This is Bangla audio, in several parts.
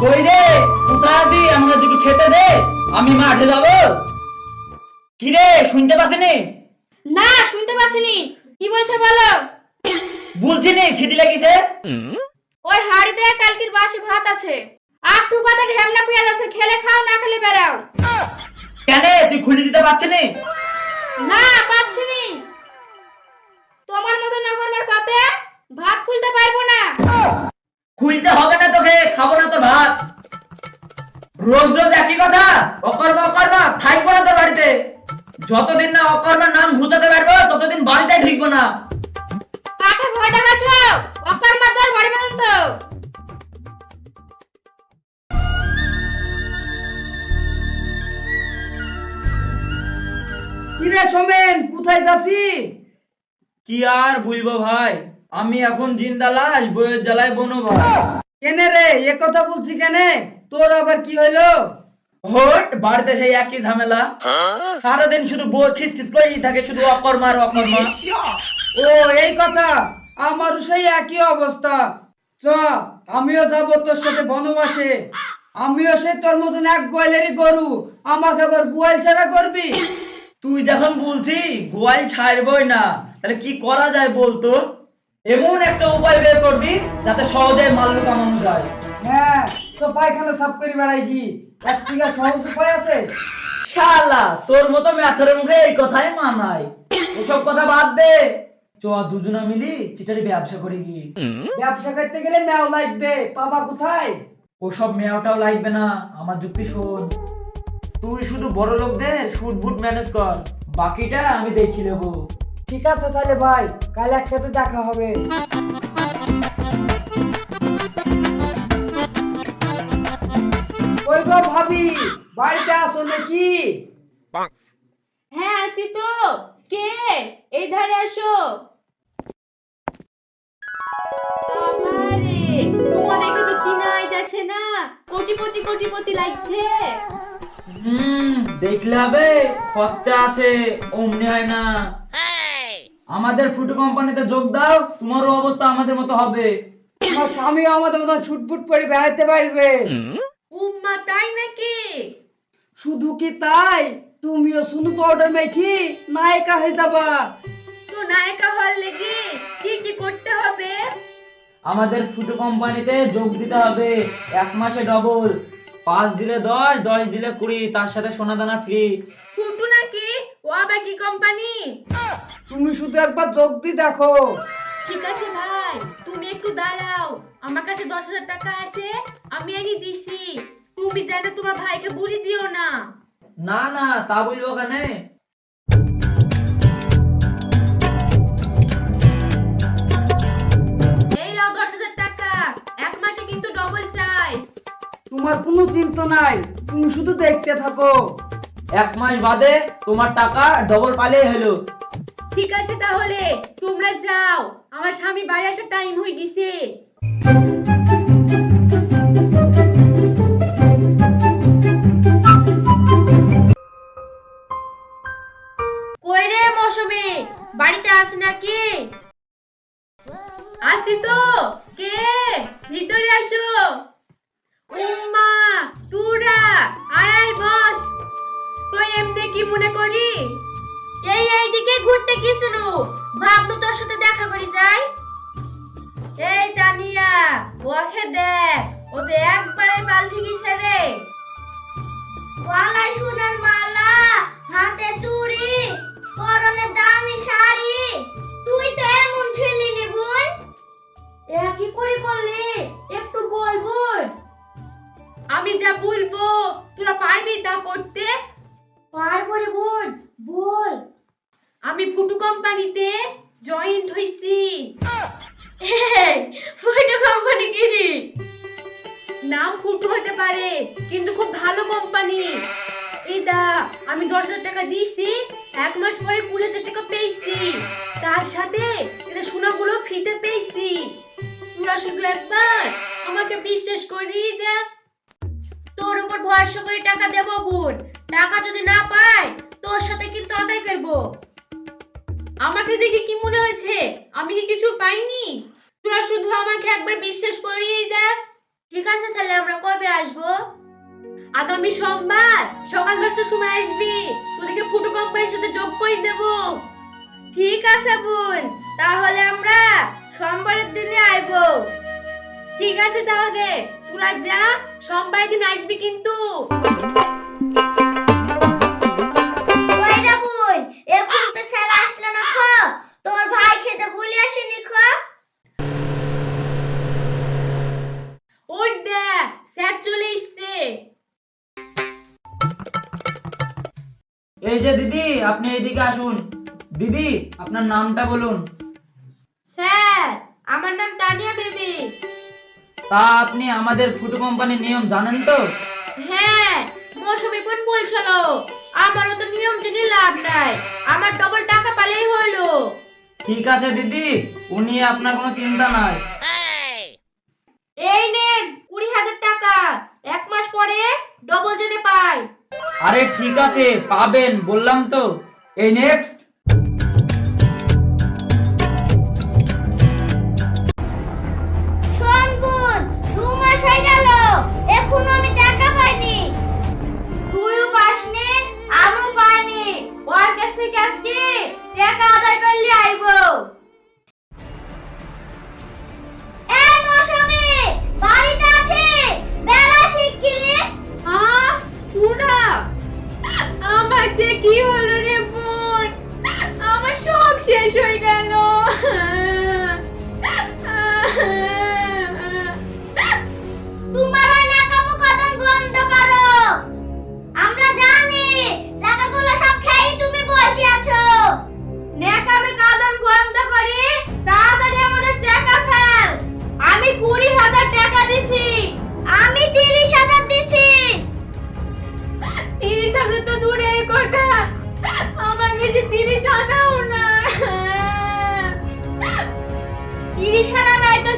কই রে? কোথায় আছি আমাকে দুটো খেতে দে। আমি মাঠে যাব। কি রে শুনতে পাচ্ছিনি না শুনতে পাচ্ছিনি। কি বলছে বলো? বলছি নি খিদি লাগিছে? ওই হাড়িতে কালকের বাসি ভাত আছে। আটটু পাতা ঢেমনা পেঁয়াজ আছে। খেলে খাও না খেলে বেরাও কেন? তুই খুলে দিতে পারছিস নি? না পাচ্ছিনি। তোমার মতো নগরমার পাতে ভাত খুলতে পারব না। খুলতে হবে না তোকে খাব না রোজ রোজ একই কথা? অকর্মা অকর্মা থাকব না তোর বাড়িতে। যতদিন না অকর্মার নাম ঘুচাতে পারব ততদিন বাড়িতে ঢুকবো না। কাকে ভয় দেখাচ্ছ? অকার মাদার বাড়ি বাঁধন তো কিরে সোমেন কোথায় যাচ্ছি? কি আর বলব ভাই? আমি এখন জিন্দা লাশ বইয়ের জ্বালায় বনো ভাই কেনে রে? এ কথা বলছি কেনে? তোর আবার কি হইল? হোট বাড়িতে সেই একই ঝামেলা। সারাদিন শুধু বই খিসখিস করেই থাকে শুধু অকর্মা আর অকর্মা। ও এই কথা আমারও সেই একই অবস্থা। চ আমিও যাব তোর সাথে বনবাসে। আমিও সেই তোর মতন এক গোয়ালেরই গরু। আমাকে আবার গোয়াল ছাড়া করবি? তুই যখন বলছি গোয়াল ছাড়বই না তাহলে কি করা যায় বলতো? এমন একটা উপায় বের করবি যাতে সহজে মাল্লু কামানো যায়। হ্যাঁ তো পায়খানা সাফ করে বেড়াই কি? এক থেকে সহজ উপায় আছে? শালা তোর মতো ম্যাথরের মুখে এই কথাই মানায়। ওসব কথা বাদ দে। চ দুজনা মিলি চিটারি ব্যবসা করি কি ব্যবসা করতে গেলে মেও লাগবে। পাবা কোথায়? ওসব মেয়াটাও লাগবে না। আমার যুক্তি শোন। তুই শুধু বড় লোকদের শুট বুট ম্যানেজ কর। বাকিটা আমি দেখি নেব। ঠিক আছে তাহলে ভাই কাল একসাথে দেখা হবে। ওই গো ভাবি বাড়িতে আসো নাকি? হ্যাঁ আসি তো। কে? এই ধারে আসো। বাবারে তোমার দেখে তো চিনাই যাচ্ছে না। কোটিপতি কোটিপতি লাগছে। হুম দেখলে হবে খরচা আছে অমনি হয় না। আমাদের ফুটো কোম্পানিতে যোগ দাও তোমারও অবস্থা আমাদের মতো হবে। আমার স্বামীও আমাদের মতন ছুটফুট করে বেড়াতে পারবে। উম্মা তাই নাকি? শুধু কি তাই? তুমিও শুনু পাউডার মেখি নায়িকা হয়ে যাবা। তো নায়িকা হওয়ার লেগে কি কি করতে হবে? আমাদের ফুটো কোম্পানিতে যোগ দিতে হবে। এক মাসে ডবল পাঁচ দিলে দশ দশ দিলে কুড়ি তার সাথে সোনা দানা ফ্রি ফুটু নাকি? কি কোম্পানি? তুমি শুধু একবার যোগ দি দেখো। ঠিক আছে ভাই তুমি একটু দাঁড়াও। আমার কাছে দশ হাজার টাকা আছে আমি দিছি। তুমি যেন তোমার ভাইকে বলি দিও না। না না তা বলব কেন? এই নাও দশ হাজার টাকা এক মাসে কিন্তু ডবল চাই। তোমার কোনো চিন্তা নাই তুমি শুধু দেখতে থাকো। এক মাস বাদে তোমার টাকা ডবল পালেই হলো। ঠিক আছে তাহলে, তোমরা যাও। আমার স্বামী বাড়ি আসার টাইম হয়ে গেছে। বাড়িতে আস নাকি? আসি তো। কে? ভিতরে আসো। উম্মা, তুরা, আয় আয়, বস। তুই এমনি কি মনে করি? এই এইদিকে ঘুরতে গেছিল ভাবলু তোর সাথে দেখা করি যাই। এই তানিয়া ওকে দেখ ওতে একবারে পাল্টি গেছে রে। গলায় সোনার মালা হাতে চুড়ি পরনে দামি শাড়ি। তুই তো এমন ছিলি নি বোন এ কি করে করলি? একটু বল বোন আমি যা বলব তোরা পারবি তা করতে? নাম হতে পারে, কিন্তু খুব ভালো কোম্পানি এই দা আমি দশ হাজার টাকা দিয়েছি, এক মাস পরে কুড়ি হাজার টাকা পেয়েছি। তার সাথে এটা সোনাগুলো ফ্রিতে পেয়েছি। তোরা শুধু একবার আমাকে বিশ্বাস করি দেখ তোর উপর ভরসা করে টাকা দেবো, বোন। টাকা যদি না পাই, তোর সাথে কিন্তু আদায় করব। আমাকে দেখে কি মনে হয়েছে? আমি কি কিছু পাইনি? তোরা শুধু আমাকে একবার বিশ্বাস করিয়েই দেখ ঠিক আছে তাহলে আমরা কবে আসব? আগামী সোমবার সকাল দশটার সময় আসবি। তোদেরকে ফুটো কোম্পানির সাথে যোগ করে দেব। ঠিক আছে বোন, তাহলে আমরা সোমবারের দিনে আইব। ঠিক আছে তাহলে, তোরা যা, সোমবারের দিন আসবি কিন্তু। এই যে দিদি আপনি এইদিকে আসুন। দিদি আপনার নামটা বলুন। স্যার আমার নাম তানিয়া বেবি। তা আপনি আমাদের ফুটো কোম্পানির নিয়ম জানেন তো? হ্যাঁ মৌসুমি বোন বলছিল আমারও তো নিয়ম জেনে লাভ নাই। আমার ডবল টাকা পালেই হলো। ঠিক আছে দিদি উনি আপনার কোনো চিন্তা নাই। এই নেন কুড়ি হাজার টাকা। এক মাস পরে ডবল জেনে পাই। আরে ঠিক আছে পাবেন বললাম তো। এই নেক্সট টাকা আদায় করলে আইবো।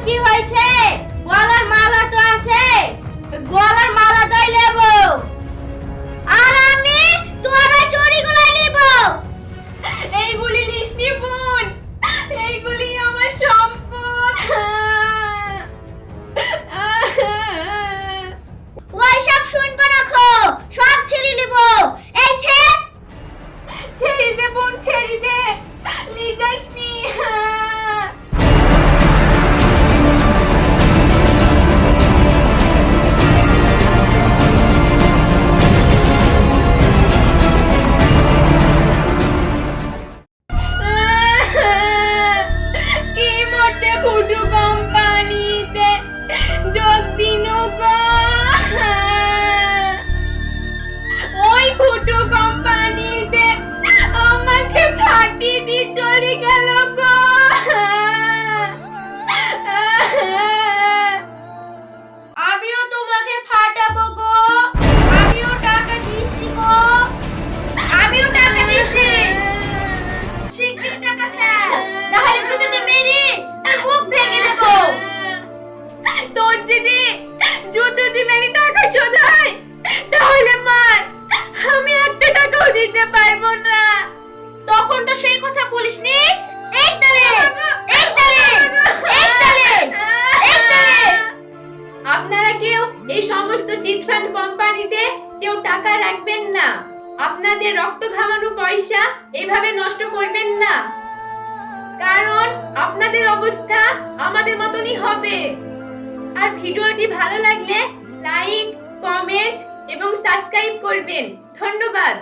কি হয়েছে? গলার মালা তো আছে। গলার মালা দিয়ে চলে গেল গো। আমিও তোমাকে ফাটাবো গো। আমিও টাকা দিচ্ছি গো। আমিও টাকা দিচ্ছি। শিগগির টাকা ফেল নাহলে তোকে মেরি মুখ ভেঙে দেবো। তোর যদি জুতো দিয়ে মেরে টাকা শোধ হয় তাহলে মার, আমি একটা টাকাও দিতে পারব না। সেই কথা এই তালে আপনারা কেউ এই সমস্ত চিটফান্ড কোম্পানিতে কেউ টাকা রাখবেন না। আপনাদের রক্ত ঘামানো পয়সা এভাবে নষ্ট করবেন না। কারণ আপনাদের অবস্থা আমাদের মতনই হবে। আর ভিডিওটি ভালো লাগলে লাইক, কমেন্ট এবং সাবস্ক্রাইব করবেন। ধন্যবাদ।